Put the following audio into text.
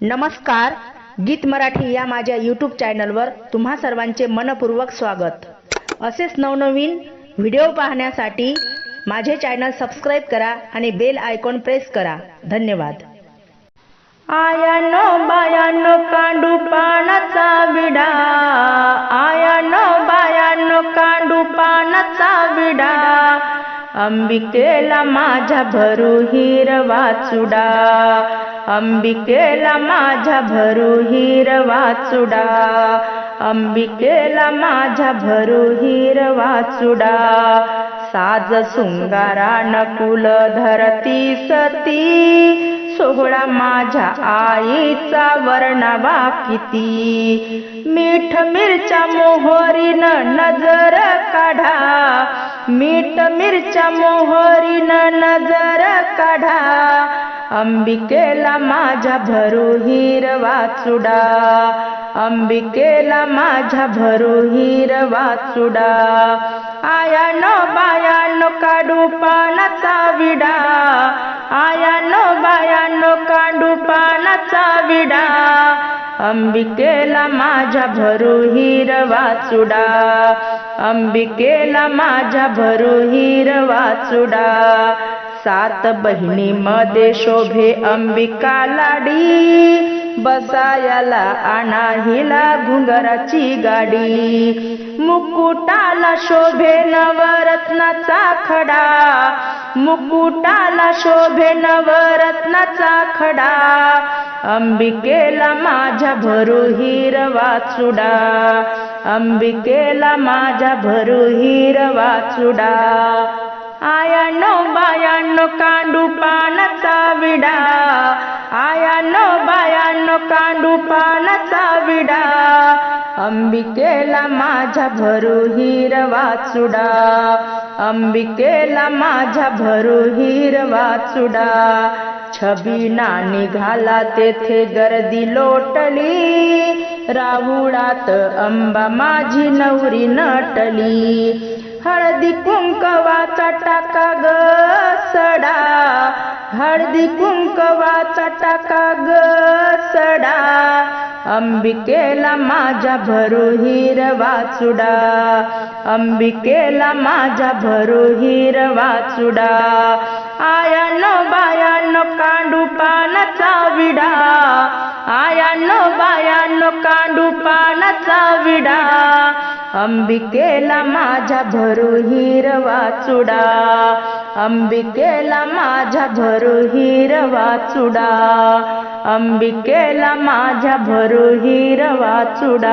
नमस्कार गीत मराठी या माझ्या यूट्यूब चॅनलवर तुम्हा सर्वांचे मनपूर्वक स्वागत. असेच नवनवीन व्हिडिओ पाहण्यासाठी माझे चॅनल सबस्क्राईब करा आणि बेल आयकॉन प्रेस करा. धन्यवाद. आयानो बायानो कांडू पानाचा विडा. आयानो बायानो कांडू पानाचा विडा. अंबिकेला माझ्या भरू हिरवा चुडा. अंबिकेला माझ्या भरू हिरवा चुडा. अंबिकेला माझ्या भरू हिरवा चुडा. साज सुंगारा नकुल धरती सती. सोहळा माझ्या आईचा वर्णावा किती. मीठ मिरच्या मोहरीनं नजर काढा. मीठ मिरच्या मोहरीनं नजर काढा. अंबिकेला माझ्या भरू हिरवा चुडा. अंबिकेला माझ्या भरू हिरवा चुडा. आयानो बायानो काढू पानाचा विडा. आयानो बायानो काढू पानाचा विडा. अंबिकेला माझ्या भरू हिरवा चुडा. अंबिकेला माझ्या भरू हिरवा चुडा. सात बहिणीमध्ये शोभे अंबिका लाडी. बसायाला आणा हिला घुंगराची गाडी. मुकुटाला शोभे नवरत्नाचा खडा. मुकुटाला शोभे नवरत्नाचा खडा. अंबिकेला माझ्या भरू हिरवा चुडा. अंबिकेला माझ्या भरू हिरवा चुडा. आयानो बायानो कांडू पानाचा विडा. आयानो बायानो कांडू पानाचा विडा. अंबिकेला माझ्या भरू हिरवा चुडा. अंबिकेला माझ्या भरू हिरवा चुडा. छबिना निघाला तेथे गर्दी लोटली. राहुळात अंबा माझी नवरी नटली. हळदी कुंकवाचा टाका ग सडा. हळदी कुंकवाचा टाका ग सडा. अंबिकेला माझ्या भरू हिरवा चुडा. अंबिकेला माझ्या भरू हिरवा चुडा. आयानो बायानो कांडू पानाचा विडा. आयानो बायानो कांडू पानाचा विडा. अंबिकेला माझ्या भरू हिरवा चुडा. अंबिकेला माझ्या भरू हिरवा चुडा. अंबिकेला माझ्या भरू हिरवा चुडा.